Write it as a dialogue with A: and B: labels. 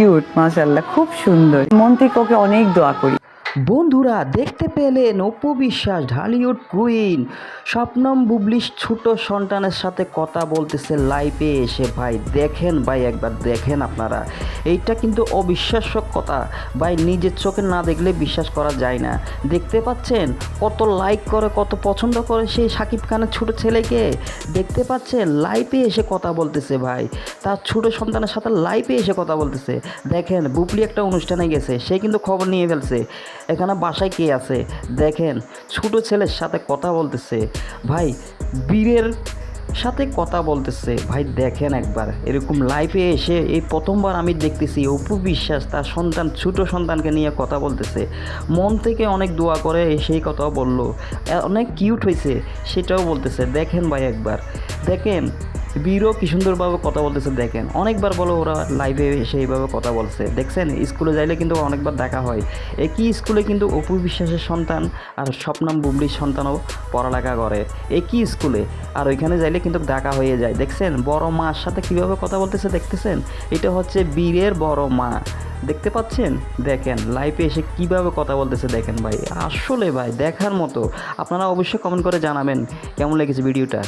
A: Cute মাশাল্লাহ খুব সুন্দর। মন থেকে ওকে অনেক দোয়া করি।
B: বন্ধুরা, দেখতে পেলেন অপু বিশ্বাস, ঢালিউড কুইন। স্বপ্নম বুবলিশ ছোট সন্তানের সাথে কথা বলতেছে লাইভে এসে। ভাই, দেখেন, ভাই, একবার দেখেন আপনারা। এইটা কিন্তু অবিশ্বাস্য কথা। ভাই, নিজের চোখে না দেখলে বিশ্বাস করা যায় না। দেখতে পাচ্ছেন কত লাইক করে, কত পছন্দ করে সেই সাকিব খানের ছোট ছেলেকে? দেখতে পাচ্ছেন লাইভে এসে কথা বলতেছে ভাই। তার ছোট সন্তানের সাথে লাইভে এসে কথা বলতেছে। দেখেন, বুবলি একটা অনুষ্ঠানে গেছে। সে কিন্তু খবর নিয়ে ফেলছে। এখানে বাসায় কে আছে? দেখেন, ছোট ছেলের সাথে কথা বলতেছে। ভাই, বীরের সাথে কথা বলতেছে। ভাই, দেখেন একবার, এরকম লাইফে এসে এই প্রথমবার আমি দেখতেছি, অপু বিশ্বাস তার সন্তান, ছোট সন্তানকে নিয়ে কথা বলতেছে। মন থেকে অনেক দোয়া করে সেই কথাও বলল। অনেক কিউট হয়েছে, সেটাও বলতেছে। দেখেন ভাই একবার, দেখেন বীরও কি সুন্দরভাবে কথা বলতেছে, দেখেন। অনেকবার বলো ওরা লাইভে এসে এইভাবে কথা বলছে। দেখছেন, স্কুলে যাইলে কিন্তু অনেকবার দেখা হয়। একই স্কুলে কিন্তু অপু বিশ্বাসের সন্তান আর স্বপ্নাম বুবলির সন্তানও পড়ালেখা করে। একই স্কুলে। আর ওইখানে যাইলে কিন্তু দেখা হয়ে যায়। দেখছেন, বড় মার সাথে কীভাবে কথা বলতেছে, দেখতেছেন? এটা হচ্ছে বীরের বড় মা। দেখতে পাচ্ছেন? দেখেন লাইভে এসে কীভাবে কথা বলতেছে, দেখেন ভাই। আসলে ভাই, দেখার মতো। আপনারা অবশ্যই কমেন্ট করে জানাবেন কেমন লেগেছে ভিডিওটা।